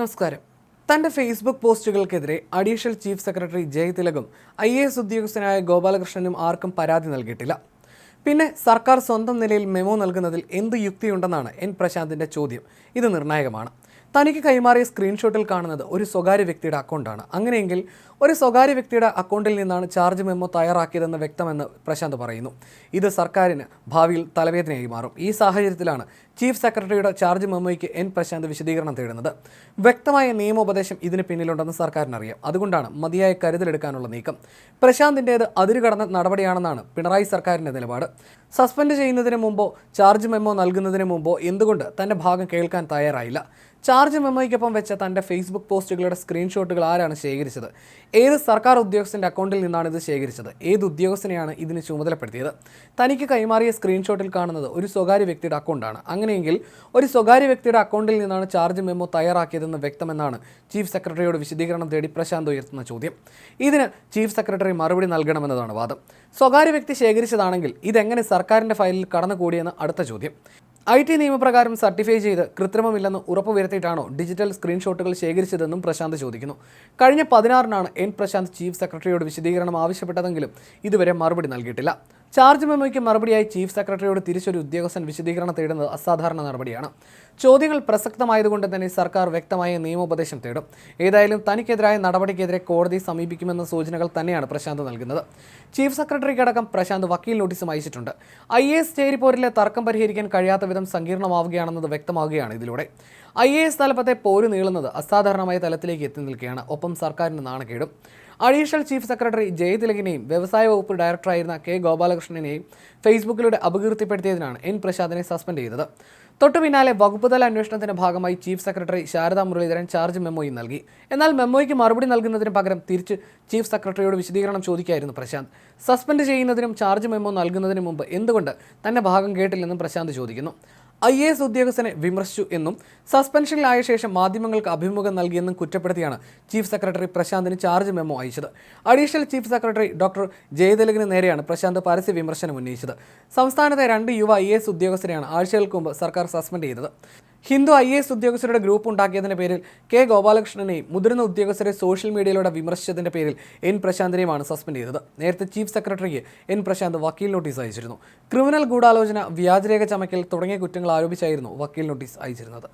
നമസ്കാരം. തന്റെ ഫേസ്ബുക്ക് പോസ്റ്റുകൾക്കെതിരെ അഡീഷണൽ ചീഫ് സെക്രട്ടറി ജയതിലകും ഐ എ എസ് ഉദ്യോഗസ്ഥനായ ഗോപാലകൃഷ്ണനും ആർക്കും പരാതി നൽകിയിട്ടില്ല. പിന്നെ സർക്കാർ സ്വന്തം നിലയിൽ മെമോ നൽകുന്നതിൽ എന്ത് യുക്തിയുണ്ടെന്നാണ് എൻ പ്രശാന്തിന്റെ ചോദ്യം. ഇത് നിർണായകമാണ്. തനിക്ക് കൈമാറിയ സ്ക്രീൻഷോട്ടിൽ കാണുന്നത് ഒരു സ്വകാര്യ വ്യക്തിയുടെ അക്കൗണ്ടാണ് അങ്ങനെയെങ്കിൽ ഒരു സ്വകാര്യ വ്യക്തിയുടെ അക്കൗണ്ടിൽ നിന്നാണ് ചാർജ് മെമ്മോ തയ്യാറാക്കിയതെന്ന് വ്യക്തമെന്ന് പ്രശാന്ത് പറയുന്നു. ഇത് സർക്കാരിന് ഭാവിയിൽ തലവേദനയായി മാറും. ഈ സാഹചര്യത്തിലാണ് ചീഫ് സെക്രട്ടറിയുടെ ചാർജ് മെമ്മോയ്ക്ക് എൻ പ്രശാന്ത് വിശദീകരണം തേടുന്നത്. വ്യക്തമായ നിയമോപദേശം ഇതിന് പിന്നിലുണ്ടെന്ന് സർക്കാരിനറിയാം. അതുകൊണ്ടാണ് മതിയായ കരുതലെടുക്കാനുള്ള നീക്കം. പ്രശാന്തിന്റേത് അതിരുകടന്ന നടപടിയാണെന്നാണ് പിണറായി സർക്കാരിന്റെ നിലപാട്. സസ്പെൻഡ് ചെയ്യുന്നതിന് മുമ്പോ ചാർജ് മെമ്മോ നൽകുന്നതിന് മുമ്പോ എന്തുകൊണ്ട് തന്റെ ഭാഗം കേൾക്കാൻ തയ്യാറായില്ല? ചാർജ് മെമ്മോയ്ക്കൊപ്പം വെച്ച തന്റെ ഫേസ്ബുക്ക് പോസ്റ്റുകളുടെ സ്ക്രീൻഷോട്ടുകൾ ആരാണ് ശേഖരിച്ചത്? ഏത് സർക്കാർ ഉദ്യോഗസ്ഥന്റെ അക്കൗണ്ടിൽ നിന്നാണ് ഇത് ശേഖരിച്ചത്? ഏത് ഉദ്യോഗസ്ഥനെയാണ് ഇതിന് ചുമതലപ്പെടുത്തിയത്? തനിക്ക് കൈമാറിയ സ്ക്രീൻഷോട്ടിൽ കാണുന്നത് ഒരു സ്വകാര്യ വ്യക്തിയുടെ അക്കൗണ്ടാണ്. അങ്ങനെയെങ്കിൽ ഒരു സ്വകാര്യ വ്യക്തിയുടെ അക്കൗണ്ടിൽ നിന്നാണ് ചാർജ് മെമ്മോ തയ്യാറാക്കിയതെന്ന് വ്യക്തമെന്നാണ് ചീഫ് സെക്രട്ടറിയോട് വിശദീകരണം തേടി പ്രശാന്ത് ഉയർത്തുന്ന ചോദ്യം. ഇതിന് ചീഫ് സെക്രട്ടറി മറുപടി നൽകണമെന്നതാണ് വാദം. സ്വകാര്യ വ്യക്തി ശേഖരിച്ചതാണെങ്കിൽ ഇതെങ്ങനെ സർക്കാരിന്റെ ഫയലിൽ കടന്നുകൂടിയെന്ന് അടുത്ത ചോദ്യം. ഐ ടി നിയമപ്രകാരം സർട്ടിഫൈ ചെയ്ത് കൃത്രിമമില്ലെന്ന് ഉറപ്പുവരുത്തിയിട്ടാണോ ഡിജിറ്റൽ സ്ക്രീൻഷോട്ടുകൾ ശേഖരിച്ചതെന്നും പ്രശാന്ത് ചോദിക്കുന്നു. കഴിഞ്ഞ പതിനാറിനാണ് എൻ പ്രശാന്ത് ചീഫ് സെക്രട്ടറിയോട് വിശദീകരണം ആവശ്യപ്പെട്ടതെങ്കിലും ഇതുവരെ മറുപടി നൽകിയിട്ടില്ല. ചാർജ് മെമ്മോയ്ക്ക് മറുപടിയായി ചീഫ് സെക്രട്ടറിയോട് തിരിച്ചൊരു ഉദ്യോഗസ്ഥൻ വിശദീകരണം തേടുന്നത് അസാധാരണ നടപടിയാണ്. ചോദ്യങ്ങൾ പ്രസക്തമായതുകൊണ്ട് തന്നെ സർക്കാർ വ്യക്തമായ നിയമോപദേശം തേടും. ഏതായാലും തനിക്കെതിരായ നടപടിക്കെതിരെ കോടതി സമീപിക്കുമെന്ന സൂചനകൾ തന്നെയാണ് പ്രശാന്ത് നൽകുന്നത്. ചീഫ് സെക്രട്ടറിക്കടക്കം പ്രശാന്ത് വക്കീൽ നോട്ടീസും അയച്ചിട്ടുണ്ട്. ഐ എ എസ് ചേരിപ്പോരിലെ തർക്കം പരിഹരിക്കാൻ കഴിയാത്ത വിധം സങ്കീർണമാവുകയാണെന്നത് വ്യക്തമാവുകയാണ് ഇതിലൂടെ. ഐ എ എസ് തലപ്പത്തെ പോര് നീളുന്നത് അസാധാരണമായ തലത്തിലേക്ക് എത്തി നിൽക്കുകയാണ്. ഒപ്പം സർക്കാരിന് നാണക്കേടും. അഡീഷണൽ ചീഫ് സെക്രട്ടറി ജയതിലകിനെയും വ്യവസായ വകുപ്പ് ഡയറക്ടറായിരുന്ന കെ ഗോപാലകൃഷ്ണനെയും ഫേസ്ബുക്കിലൂടെ അപകീർത്തിപ്പെടുത്തിയതിനാണ് എൻ പ്രശാന്തിനെ സസ്പെൻഡ് ചെയ്തത്. തൊട്ടു പിന്നാലെ വകുപ്പുതല അന്വേഷണത്തിന്റെ ഭാഗമായി chief secretary Sharada Muraleedharan charge മെമ്മോയും നൽകി. എന്നാൽ മെമ്മോയ്ക്ക് മറുപടി നൽകുന്നതിന് പകരം തിരിച്ച് ചീഫ് സെക്രട്ടറിയോട് വിശദീകരണം ചോദിക്കുകയായിരുന്നു പ്രശാന്ത്. സസ്പെൻഡ് ചെയ്യുന്നതിനും ചാർജ് മെമ്മോ നൽകുന്നതിനും മുമ്പ് എന്തുകൊണ്ട് തന്റെ ഭാഗം കേട്ടില്ലെന്നും പ്രശാന്ത് ചോദിക്കുന്നു. ഐ എ എസ് ഉദ്യോഗസ്ഥനെ വിമർശിച്ചു എന്നും സസ്പെൻഷനിലായ ശേഷം മാധ്യമങ്ങൾക്ക് അഭിമുഖം നൽകിയെന്നും കുറ്റപ്പെടുത്തിയാണ് ചീഫ് സെക്രട്ടറി പ്രശാന്തിന് ചാർജ് മെമ്മോ അയച്ചത്. അഡീഷണൽ ചീഫ് സെക്രട്ടറി ഡോക്ടർ ജയതിലകിന് നേരെയാണ് പ്രശാന്ത് പരസ്യ വിമർശനം ഉന്നയിച്ചത്. സംസ്ഥാനത്തെ രണ്ട് യുവ ഐ എസ് ഉദ്യോഗസ്ഥരെയാണ് ആഴ്ചകൾക്ക് മുമ്പ് സർക്കാർ സസ്പെൻഡ് ചെയ്തത്. ഹിന്ദു ഐ എസ് ഉദ്യോഗസ്ഥരുടെ ഗ്രൂപ്പ് ഉണ്ടാക്കിയതിന്റെ പേരിൽ കെ ഗോപാലകൃഷ്ണനെയും മുതിർന്ന ഉദ്യോഗസ്ഥരെ സോഷ്യൽ മീഡിയയിലൂടെ വിമർശിച്ചതിന്റെ പേരിൽ എൻ പ്രശാന്തിനെയുമാണ് സസ്പെൻഡ് ചെയ്തത്. നേരത്തെ ചീഫ് സെക്രട്ടറിക്ക് എൻ പ്രശാന്ത് വക്കീൽ നോട്ടീസ് അയച്ചിരുന്നു. ക്രിമിനൽ ഗൂഢാലോചന വ്യാജരേഖ ചമക്കൽ തുടങ്ങിയ കുറ്റങ്ങൾ ആരോപിച്ചായിരുന്നു വക്കീൽ നോട്ടീസ് അയച്ചിരുന്നത്.